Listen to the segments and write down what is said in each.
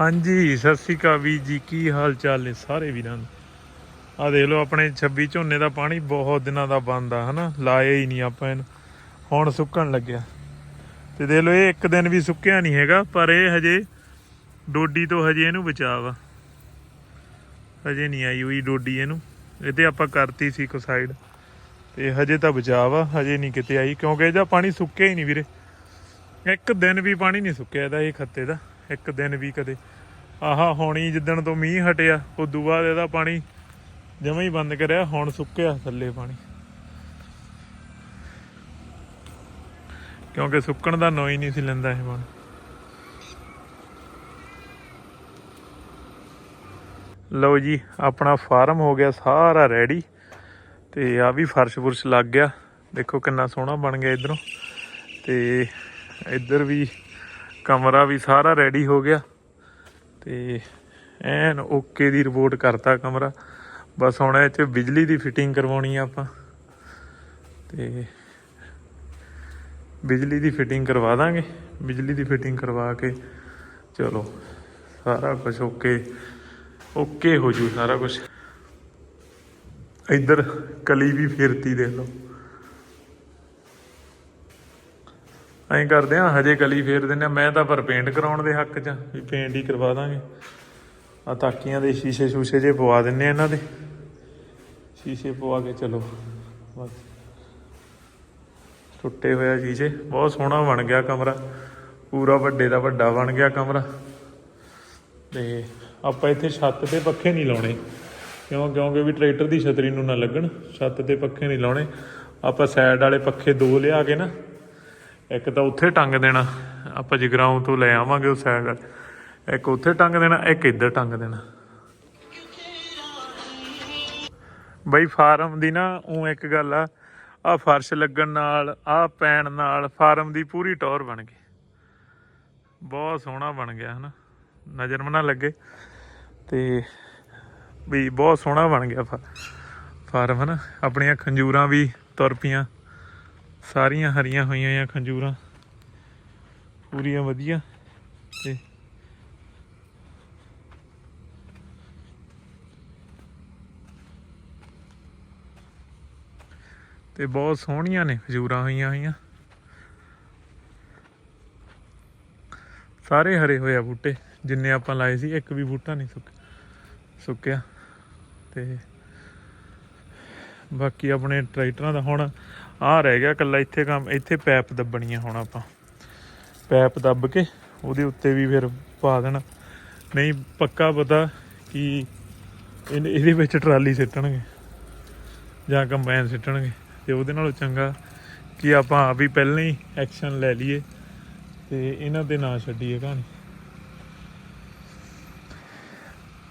ਹਾਂਜੀ, ਸਤਿ ਸ੍ਰੀ ਅਕਾਲ ਵੀਰ ਜੀ, ਕੀ ਹਾਲ ਚਾਲ ਨੇ ਸਾਰੇ ਵੀਰਾਂ ਨੂੰ ਆ ਦੇਖ ਲਓ, ਆਪਣੇ 26 ਝੋਨੇ ਦਾ ਪਾਣੀ ਬਹੁਤ ਦਿਨਾਂ ਦਾ ਬੰਦ ਆ, ਹਨਾ? ਲਾਇਆ ਹੀ ਨਹੀਂ ਆਪਾਂ ਇਹਨੂੰ। ਹੁਣ ਸੁੱਕਣ ਲੱਗਿਆ। ਤੇ ਦੇਖ ਲਓ, ਇਹ ਇੱਕ ਦਿਨ ਵੀ ਸੁੱਕਿਆ ਨਹੀਂ ਹੈਗਾ, ਪਰ ਇਹ ਹਜੇ ਡੋਡੀ ਤੋਂ ਹਜੇ ਇਹਨੂੰ ਬਚਾਅ ਵਾ ਹਜੇ ਨਹੀਂ ਆਈ ਹੋਈ ਡੋਡੀ ਇਹਨੂੰ। ਇਹ ਤੇ ਆਪਾਂ ਕਰਤੀ ਸੀ ਕੋ ਸਾਈਡ ਤੇ ਹਜੇ ਤਾਂ ਬਚਾਅ ਵਾ ਹਜੇ ਨਹੀਂ ਕਿਤੇ ਆਈ, ਕਿਉਂਕਿ ਇਹਦਾ ਪਾਣੀ ਸੁੱਕਿਆ ਹੀ ਨਹੀਂ ਵੀਰੇ। ਇੱਕ ਦਿਨ ਵੀ ਪਾਣੀ ਨਹੀਂ ਸੁੱਕਿਆ ਇਹਦਾ, ਇਹ ਖੱਤੇ ਦਾ। ਇੱਕ ਦਿਨ ਵੀ ਕਦੇ। ਆਹਾ, ਹੋਣੀ ਜਿੱਦਣ ਤੋਂ ਮੀਂਹ ਹਟਿਆ, ਉਦੋਂ ਬਾਅਦ ਇਹਦਾ ਪਾਣੀ ਜਮਾ ਹੀ ਬੰਦ ਕਰਿਆ, ਹੁਣ ਸੁੱਕਿਆ ਥੱਲੇ ਪਾਣੀ। ਕਿਉਂਕਿ ਸੁੱਕਣ ਦਾ ਨੋ ਨਹੀਂ ਸੀ ਲੈਂਦਾ ਇਹ ਪਾਣੀ। ਲਓ ਜੀ, ਆਪਣਾ ਫਾਰਮ ਹੋ ਗਿਆ ਸਾਰਾ ਰੈਡੀ। ਤੇ ਆ ਵੀ ਫਰਸ਼ ਫੁਰਸ਼ ਲੱਗ ਗਿਆ। ਦੇਖੋ ਕਿੰਨਾ ਸੋਹਣਾ ਬਣ ਗਿਆ ਇਧਰੋਂ। ਤੇ ਇੱਧਰ ਵੀ ਕਮਰਾ ਵੀ ਸਾਰਾ ਰੈਡੀ ਹੋ ਗਿਆ। ਤੇ ਐਨ ਓਕੇ ਦੀ ਰਿਪੋਰਟ ਕਰਤਾ ਕਮਰਾ। ਬਸ ਹੁਣ ਇਹ ਚ ਬਿਜਲੀ ਦੀ ਫਿਟਿੰਗ ਕਰਵਾਉਣੀ ਆ ਆਪਾਂ। ਤੇ ਬਿਜਲੀ ਦੀ ਫਿਟਿੰਗ ਕਰਵਾ ਦਾਂਗੇ। ਬਿਜਲੀ ਦੀ ਫਿਟਿੰਗ ਕਰਵਾ ਕੇ ਚਲੋ, ਸਾਰਾ ਕੁਝ ਓਕੇ ਓਕੇ ਹੋ ਜੂ ਸਾਰਾ ਕੁਝ ਇੱਧਰ ਕਲੀ ਵੀ ਫੇਰਤੀ ਦੇਖ ਲਓ। ਐਂ ਕਰਦੇ ਆ, ਹਜੇ ਕਲੀ ਫੇਰ ਦਿੰਦੇ ਆ। ਮੈਂ ਤਾਂ ਪਰ ਪੇਂਟ ਕਰਾਉਣ ਦੇ ਹੱਕ 'ਚ ਵੀ ਪੇਂਟ ਹੀ ਕਰਵਾ ਦਾਂਗੇ। ਆ ਤਾਕੀਆਂ ਦੇ ਸ਼ੀਸ਼ੇ ਸ਼ੂਸ਼ੇ ਜੇ ਪਵਾ ਦਿੰਨੇ ਆ ਇਹਨਾਂ ਦੇ। ਸ਼ੀਸ਼ੇ ਪਵਾ ਕੇ ਚਲੋ, ਬਸ। ਟੁੱਟੇ ਹੋਇਆ ਸ਼ੀਸ਼ੇ। ਬਹੁਤ ਸੋਹਣਾ ਬਣ ਗਿਆ ਕਮਰਾ। ਪੂਰਾ ਵੱਡੇ ਦਾ ਵੱਡਾ ਬਣ ਗਿਆ ਕਮਰਾ। ਤੇ ਆਪਾਂ ਇੱਥੇ ਛੱਤ ਤੇ ਪੱਖੇ ਨਹੀਂ ਲਾਉਣੇ। ਕਿਉਂ? ਕਿਉਂਕਿ ਵੀ ਟਰੈਕਟਰ ਦੀ ਛਤਰੀ ਨੂੰ ਨਾ ਲੱਗਣ। ਛੱਤ ਤੇ ਪੱਖੇ ਨਹੀਂ ਲਾਉਣੇ। ਆਪਾਂ ਸਾਈਡ ਵਾਲੇ ਪੱਖੇ ਦੋ ਲਿਆ ਕੇ ਨਾ ਇੱਕ ਤਾਂ ਉੱਥੇ ਟੰਗ ਦੇਣਾ, ਆਪਾਂ ਜਗਰਾਉਂ ਤੋਂ ਲੈ ਆਵਾਂਗੇ ਉਹ ਸਾਈਡ। ਇੱਕ ਉੱਥੇ ਟੰਗ ਦੇਣਾ, ਇੱਕ ਇੱਧਰ ਟੰਗ ਦੇਣਾ। ਬਈ ਫਾਰਮ ਦੀ ਨਾ ਉਹ ਇੱਕ ਗੱਲ ਆ ਆ ਫਰਸ਼ ਲੱਗਣ ਨਾਲ ਆ ਪੈਣ ਨਾਲ ਫਾਰਮ ਦੀ ਪੂਰੀ ਟੌਰ ਬਣ ਗਈ। ਬਹੁਤ ਸੋਹਣਾ ਬਣ ਗਿਆ, ਹਨਾ? ਨਜ਼ਰ ਮਨਾ ਲੱਗੇ। ਤੇ ਵੀ ਬਹੁਤ ਸੋਹਣਾ ਬਣ ਗਿਆ ਫਾ- ਫਾਰਮ, ਹਨਾ? ਆਪਣੀਆਂ ਖੰਜੂਰਾਂ ਵੀ ਤੁਰ ਪਈਆਂ। ਸਾਰੀਆਂ ਹਰੀਆਂ ਹੋਈਆਂ ਆ ਖੰਜੂਰਾਂ। ਪੂਰੀਆਂ ਵਧੀਆ। ਤੇ ਤੇ ਬਹੁਤ ਸੋਹਣੀਆਂ ਨੇ ਖਜੂਰਾਂ ਹੋਈਆਂ ਹੋਈਆਂ। ਸਾਰੇ ਹਰੇ ਹੋਏ ਆ ਬੂਟੇ, ਜਿੰਨੇ ਆਪਾਂ ਲਾਏ ਸੀ, ਇੱਕ ਵੀ ਬੂਟਾ ਨਹੀਂ ਸੁੱਕ, ਸੁੱਕਿਆ। ਤੇ ਬਾਕੀ ਆਪਣੇ ਟਰੈਕਟਰਾਂ ਦਾ ਹੁਣ ਆਹ ਰਹਿ ਗਿਆ ਕੱਲਾ ਇੱਥੇ ਕੰਮ, ਇੱਥੇ ਪੈਪ ਦੱਬਣੀਆਂ ਹੁਣ ਆਪਾਂ। ਪੈਪ ਦੱਬ ਕੇ ਉਹਦੇ ਉੱਤੇ ਵੀ ਫਿਰ ਪਾ ਦੇਣਾ। ਨਹੀਂ, ਪੱਕਾ ਪਤਾ ਕਿ ਇਹਨੇ- ਇਹਦੇ ਵਿੱਚ ਟਰਾਲੀ ਸਿੱਟਣਗੇ ਜਾਂ ਕੰਬਾਈਨ ਸਿੱਟਣਗੇ ਤੇ ਉਹਦੇ ਨਾਲੋਂ ਚੰਗਾ ਕਿ ਆਪਾਂ ਆਪ ਹੀ ਪਹਿਲਾਂ ਹੀ ਐਕਸ਼ਨ ਲੈ ਲਈਏ ਤੇ ਇਹਨਾਂ ਦੇ ਨਾਂ ਛੱਡੀਏ ਕਹਾਣੀ।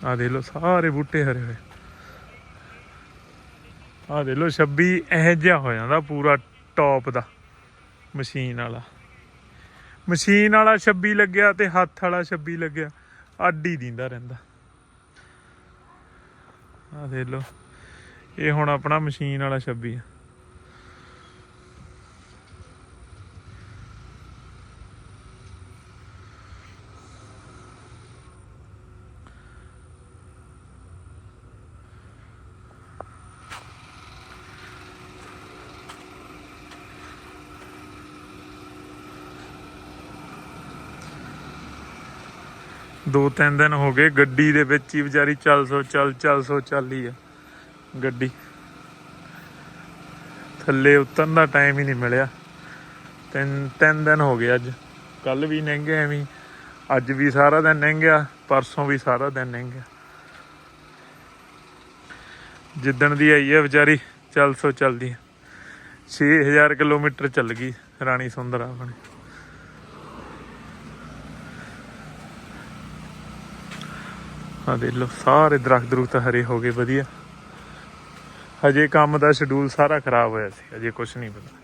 ਆ ਦੇ ਲੋ ਸਾਰੇ ਬੂਟੇ ਹਰੇ ਹੋਏ। ਆ ਦੇ ਲੋ 26 ਇਹ ਜਿਹਾ ਹੋ ਜਾਂਦਾ ਪੂਰਾ ਟੌਪ ਦਾ। ਮਸ਼ੀਨ ਵਾਲਾ। ਮਸ਼ੀਨ ਵਾਲਾ 26 ਲੱਗਿਆ ਤੇ ਹੱਥ ਵਾਲਾ 26 ਲੱਗਿਆ। ਆਡੀ ਦਿੰਦਾ ਰਹਿੰਦਾ। ਆ ਦੇ ਲੋ ਇਹ ਹੁਣ ਆਪਣਾ ਮਸ਼ੀਨ ਵਾਲਾ 26 ਆ। ਦੋ ਤਿੰਨ ਦਿਨ ਹੋ ਗਏ, ਗੱਡੀ ਦੇ ਵਿੱਚ ਹੀ ਵਿਚਾਰੀ ਚੱਲ ਸੋ ਚੱਲ ਚੱਲ ਸੋ ਚੱਲ ਹੀ ਆ। ਗੱਡੀ। ਥੱਲੇ ਉਤਰਨ ਦਾ ਟਾਈਮ ਹੀ ਨਹੀਂ ਮਿਲਿਆ। ਤਿੰਨ ਤਿੰਨ ਦਿਨ ਹੋ ਗਏ ਅੱਜ। ਕੱਲ ਵੀ ਲੰਘੇ ਐਵੇਂ ਅੱਜ ਵੀ ਸਾਰਾ ਦਿਨ ਲੰਘਿਆ, ਪਰਸੋਂ ਵੀ ਸਾਰਾ ਦਿਨ ਲੰਘਿਆ। ਜਿੱਦਣ ਦੀ ਆਈ ਹੈ ਵਿਚਾਰੀ, ਚੱਲ ਸੋ ਚੱਲਦੀ 6000 ਕਿਲੋਮੀਟਰ ਚੱਲ ਗਈ ਰਾਣੀ ਸੁੰਦਰ ਆਪਣੀ ਆ ਦੇਖ ਲਓ, ਸਾਰੇ ਦਰਖਤ ਦਰੁਖਤ ਹਰੇ ਹੋ ਗਏ, ਵਧੀਆ। ਹਜੇ ਕੰਮ ਦਾ ਸ਼ਡਿਊਲ ਸਾਰਾ ਖਰਾਬ ਹੋਇਆ ਸੀ, ਹਜੇ ਕੁਝ ਨਹੀਂ ਪਤਾ।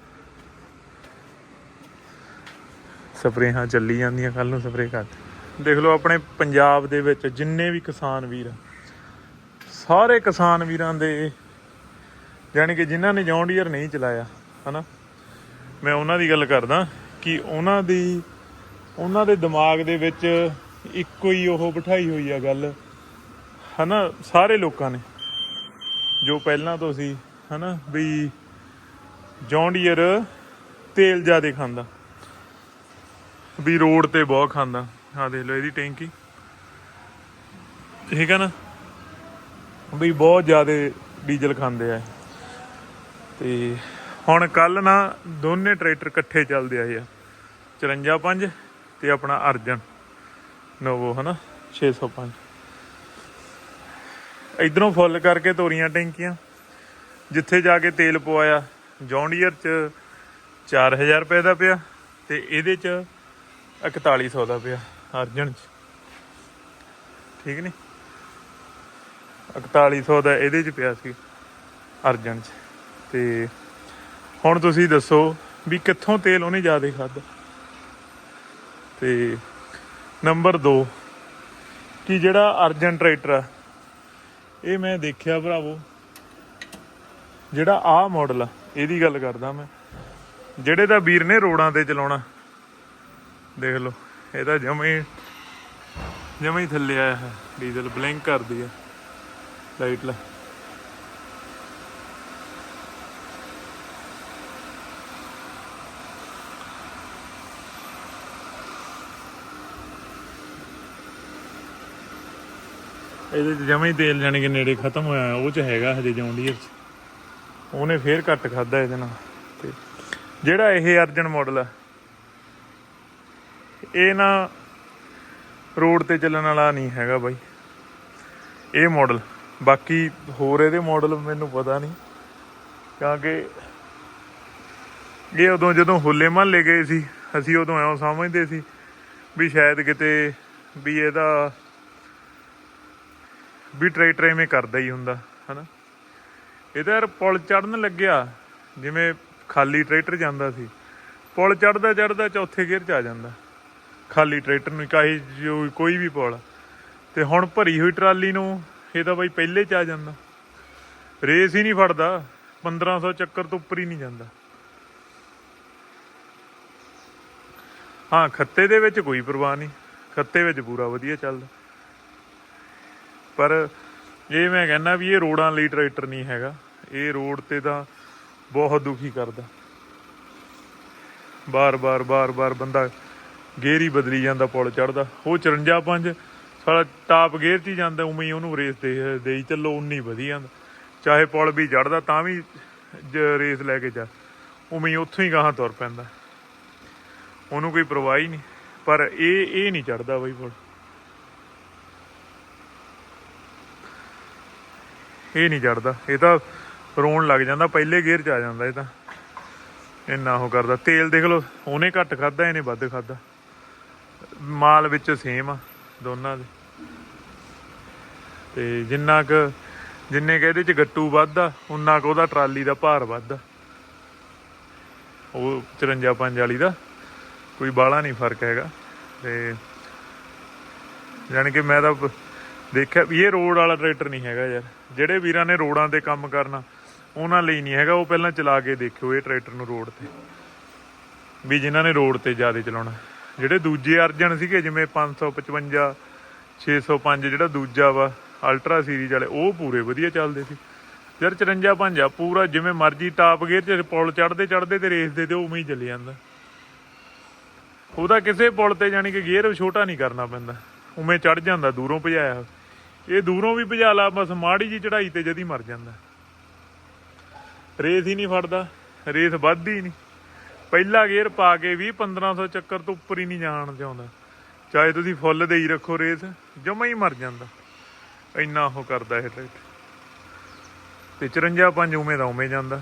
ਸਪਰੇਹਾਂ ਚੱਲੀ ਜਾਂਦੀਆਂ ਕੱਲ ਨੂੰ ਸਪਰੇ ਕਰ ਦੇਖ ਲਓ, ਆਪਣੇ ਪੰਜਾਬ ਦੇ ਵਿੱਚ ਜਿੰਨੇ ਵੀ ਕਿਸਾਨ ਵੀਰ ਸਾਰੇ ਕਿਸਾਨ ਵੀਰਾਂ ਦੇ ਯਾਨੀ ਕਿ ਜਿਨ੍ਹਾਂ ਨੇ ਜੌਨ ਡੀਅਰ ਨਹੀਂ ਚਲਾਇਆ, ਹਨਾ? ਮੈਂ ਉਹਨਾਂ ਦੀ ਗੱਲ ਕਰਦਾ ਕਿ ਉਹਨਾਂ ਦੀ, ਉਹਨਾਂ ਦੇ ਦਿਮਾਗ ਦੇ ਵਿੱਚ ਇੱਕੋ ਹੀ ਉਹ ਬਿਠਾਈ ਹੋਈ ਆ ਗੱਲ ਹਨਾ, ਸਾਰੇ ਲੋਕਾਂ ਨੇ। ਜੋ ਪਹਿਲਾਂ ਤੋਂ ਸੀ, ਹਨਾ, ਵੀ ਜੌਂਡੀਅਰ ਤੇਲ ਜ਼ਿਆਦਾ ਖਾਂਦਾ। ਵੀ ਰੋਡ ਤੇ ਬਹੁਤ ਖਾਂਦਾ। ਆ ਦੇਖ ਲਓ, ਇਹਦੀ ਟੈਂਕੀ। ਠੀਕ ਹੈ ਨਾ? ਵੀ ਬਹੁਤ ਜ਼ਿਆਦਾ ਡੀਜ਼ਲ ਖਾਂਦੇ ਆ ਤੇ ਹੁਣ ਕੱਲ ਨਾ ਦੋਨੇ ਟਰੈਕਟਰ ਇਕੱਠੇ ਚੱਲਦੇ ਆਏ ਆ 54 ਤੇ ਆਪਣਾ ਅਰਜਨ। ਨੋਵੋ, ਹਨਾ 605 ਇਧਰੋਂ ਫੁੱਲ ਕਰਕੇ ਤੋਰੀਆਂ ਟੈਂਕੀਆਂ, ਜਿੱਥੇ ਜਾ ਕੇ ਤੇਲ ਪਵਾਇਆ। ਜੌਂਡੀਅਰ ਚ 4000 ਰੁਪਏ ਦਾ ਪਿਆ ਤੇ ਇਹਦੇ ਚ 4100 ਦਾ ਪਿਆ ਅਰਜਨ ਚ। ਠੀਕ ਨਹੀਂ 4100 ਦਾ ਇਹਦੇ ਚ ਪਿਆ ਸੀ ਅਰਜਨ ਚ। ਤੇ ਹੁਣ ਤੁਸੀਂ ਦੱਸੋ ਵੀ ਕਿੱਥੋਂ ਤੇਲ ਉਹਨੇ ਜ਼ਿਆਦਾ ਖਾਦਾ ਤੇ ਨੰਬਰ 2 ਕਿ ਜਿਹੜਾ ਅਰਜਨ ਟਰੈਕਟਰ ਆ ਇਹ ਮੈਂ ਦੇਖਿਆ ਭਰਾਵੋ। ਜਿਹੜਾ ਆਹ ਮਾਡਲ ਆ, ਇਹਦੀ ਗੱਲ ਕਰਦਾ ਮੈਂ। ਜਿਹੜੇ ਤਾਂ ਵੀਰ ਨੇ ਰੋਡਾਂ ਤੇ ਚਲਾਉਣਾ, ਦੇਖ ਲਓ ਇਹਦਾ ਜਮੇ ਜਮੇ ਥੱਲੇ ਆਇਆ ਹੈ। ਡੀਜ਼ਲ ਬਲਿੰਕ ਕਰਦੀ ਆ ਲਾਈਟ ਲਾ ਇਹਦੇ ਚ ਜਮੇ ਹੀ ਤੇਲ ਜਾਣੀ ਕਿ ਨੇੜੇ ਖਤਮ ਹੋਇਆ ਉਹ ਚ ਹੈਗਾ ਹਜੇ ਜੌਂਡੀਅਰ ਚ। ਉਹਨੇ ਫੇਰ ਘੱਟ ਖਾਦਾ ਇਹਦੇ ਨਾਲ। ਤੇ ਜਿਹੜਾ ਇਹ ਅਰਜਨ ਮਾਡਲ ਆ, ਇਹ ਨਾ ਰੋਡ ਤੇ ਚੱਲਣ ਵਾਲਾ ਨਹੀਂ ਹੈਗਾ ਬਾਈ। ਇਹ ਮਾਡਲ ਬਾਕੀ ਹੋਰ ਇਹਦੇ ਮਾਡਲ ਮੈਨੂੰ ਪਤਾ ਨਹੀਂ। ਕਿਉਂਕਿ ਇਹ ਉਦੋਂ ਜਦੋਂ ਹੋਲੇ ਮਹੱਲੇ ਗਏ ਸੀ, ਅਸੀਂ ਉਦੋਂ ਐਂ ਸਮਝਦੇ ਸੀ ਵੀ ਸ਼ਾਇਦ ਕਿਤੇ ਵੀ ਇਹਦਾ ਵੀ ਟਰੈਕਟਰ ਐਵੇਂ ਕਰਦਾ ਹੀ ਹੁੰਦਾ, ਹਨਾ? ਇਹਦਾ ਯਾਰ ਪੁਲ ਚੜਨ ਲੱਗਿਆ, ਜਿਵੇਂ ਖਾਲੀ ਟਰੈਕਟਰ ਜਾਂਦਾ ਸੀ। ਪੁਲ ਚੜਦਾ ਚੜਦਾ ਚੌਥੇ ਗੇਅਰ ਚ ਆ ਜਾਂਦਾ। ਖਾਲੀ ਟਰੈਕਟਰ ਨੂੰ ਕਾਹੀ ਕੋਈ ਵੀ ਪੁਲ। ਤੇ ਹੁਣ ਭਰੀ ਹੋਈ ਟਰਾਲੀ ਨੂੰ ਇਹ ਤਾਂ ਬਈ ਪਹਿਲੇ ਚ ਆ ਜਾਂਦਾ। ਰੇਸ ਹੀ ਨਹੀਂ ਫੜਦਾ 1500 ਚੱਕਰ ਤੋਂ ਉੱਪਰ ਹੀ ਨਹੀਂ ਜਾਂਦਾ। ਹਾਂ, ਖੱਤੇ ਦੇ ਵਿੱਚ ਕੋਈ ਪਰਵਾਹ ਨਹੀਂ। ਖੱਤੇ ਵਿੱਚ ਪੂਰਾ ਵਧੀਆ ਚੱਲਦਾ। ਪਰ ਇਹ ਮੈਂ ਕਹਿੰਦਾ ਵੀ ਇਹ ਰੋਡਾਂ ਲਈ ਟਰੈਕਟਰ ਨਹੀਂ ਹੈਗਾ, ਇਹ ਰੋਡ ਤੇ ਤਾਂ ਬਹੁਤ ਦੁਖੀ ਕਰਦਾ। ਬਾਰ-ਬਾਰ ਬਾਰ-ਬਾਰ ਬੰਦਾ ਗੇਅਰ ਹੀ ਬਦਲੀ ਜਾਂਦਾ, ਪੁਲ ਚੜਦਾ ਉਹ 54 ਪੰਜ, ਸਾਲਾ ਟਾਪ ਗੇਅਰ 'ਚ ਹੀ ਜਾਂਦਾ, ਉਵੇਂ ਹੀ ਉਹਨੂੰ ਰੇਸ ਦੇ ਦੇ ਚੱਲੋ, ਉਨੀ ਵਧੀਆ ਚਾਹੇ ਪੁਲ ਵੀ ਚੜਦਾ ਤਾਂ ਵੀ ਰੇਸ ਲੈ ਕੇ ਜਾ। ਉਵੇਂ ਹੀ ਉੱਥੋਂ ਹੀ ਗਾਹਾਂ ਤੁਰ ਪੈਂਦਾ। ਉਹਨੂੰ ਕੋਈ ਪਰਵਾਹ ਹੀ ਨਹੀਂ। ਪਰ ਇਹ ਇਹ ਨਹੀਂ ਚੜਦਾ ਬਈ ਪੁਲ। ਇਹ ਨਹੀਂ ਚੜਦਾ। ਇਹ ਤਾਂ ਰੋਣ ਲੱਗ ਜਾਂਦਾ, ਪਹਿਲੇ ਗੇਅਰ 'ਚ ਆ ਜਾਂਦਾ ਇਹ ਤਾਂ। ਇੰਨਾ ਉਹ ਕਰਦਾ। ਤੇਲ ਦੇਖ ਲਓ, ਉਹਨੇ ਘੱਟ ਖਾਦਾ ਇਹਨੇ ਵੱਧ ਖਾਦਾ ਮਾਲ ਵਿੱਚ ਸੇਮ ਆ, ਦੋਨਾਂ ਦੇ। ਤੇ ਜਿੰਨਾ ਕ, ਜਿੰਨੇ ਕ ਇਹਦੇ ਚ ਗੱਟੂ ਵੱਧਦਾ ਉਨਾ ਕ ਉਹਦਾ ਟਰਾਲੀ ਦਾ ਭਾਰ ਵੱਧਦਾ ਉਹ 54 ਪੰਜ ਵਾਲੀ ਦਾ, ਕੋਈ ਬਾਹਲਾ ਨਹੀਂ ਫ਼ਰਕ ਹੈਗਾ। ਤੇ ਯਾਨੀ ਕਿ ਮੈਂ ਤਾਂ ਦੇਖਿਆ ਵੀ ਇਹ ਰੋਡ ਵਾਲਾ ਟਰੈਕਟਰ ਨਹੀਂ ਹੈਗਾ ਯਾਰ। ਜਿਹੜੇ ਵੀਰਾਂ ਨੇ ਰੋਡਾਂ ਤੇ ਕੰਮ ਕਰਨਾ, ਉਹਨਾਂ ਲਈ ਨਹੀਂ ਹੈਗਾ। ਉਹ ਪਹਿਲਾਂ ਚਲਾ ਕੇ ਦੇਖਿਓ ਇਹ ਟਰੈਕਟਰ ਨੂੰ ਰੋਡ ਤੇ। ਵੀ ਜਿਨ੍ਹਾਂ ਨੇ ਰੋਡ ਤੇ ਜ਼ਿਆਦਾ ਚਲਾਉਣਾ। ਜਿਹੜੇ ਦੂਜੇ ਅਰਜਨ ਸੀਗੇ, ਜਿਵੇਂ 555 605 ਜਿਹੜਾ ਦੂਜਾ ਵਾ, ਅਲਟਰਾ ਸੀਰੀਜ਼ ਵਾਲੇ, ਉਹ ਪੂਰੇ ਵਧੀਆ ਚੱਲਦੇ ਸੀ। ਯਾਰ 54 ਪੰਜ ਆ ਪੂਰਾ, ਜਿਵੇਂ ਮਰਜ਼ੀ ਟਾਪ ਗੇਅਰ ਚ ਪੁਲ ਚੜਦੇ ਚੜਦੇ ਤੇ ਰੇਸ ਦੇ ਤੇ ਉਵੇਂ ਹੀ ਚੱਲੀ ਜਾਂਦਾ। ਉਹਦਾ ਕਿਸੇ ਪੁਲ ਤੇ ਜਾਣੀ ਕਿ ਗੇਅਰ ਛੋਟਾ ਨਹੀਂ ਕਰਨਾ ਪੈਂਦਾ। ਉਵੇਂ ਚੜ ਜਾਂਦਾ, ਦੂਰੋਂ ਭਜਾਇਆ। ਇਹ ਦੂਰੋਂ ਵੀ ਭਜਾ ਲਾ, ਬਸ ਮਾੜੀ ਜੀ ਚੜਾਈ ਤੇ ਜਦੀ ਮਰ ਜਾਂਦਾ। ਰੇਸ ਹੀ ਨਹੀਂ ਫੜਦਾ, ਰੇਸ ਵੱਧਦੀ ਨਹੀਂ। ਪਹਿਲਾ ਗੇਅਰ ਪਾ ਕੇ ਵੀ 1500 ਚੱਕਰ ਤੋਂ ਉੱਪਰ ਹੀ ਨਹੀਂ ਜਾਣ ਚਾਹੁੰਦਾ ਚਾਹੇ ਤੁਸੀਂ ਫੁੱਲ ਦੇ ਹੀ ਰੱਖੋ ਰੇਸ, ਜਮਾ ਹੀ ਮਰ ਜਾਂਦਾ। ਇੰਨਾ ਉਹ ਕਰਦਾ ਇਹ ਟਰੈਕਟਰ ਤੇ 54 ਪੰਜ ਉਵੇਂ ਦਾ ਉਵੇਂ ਜਾਂਦਾ।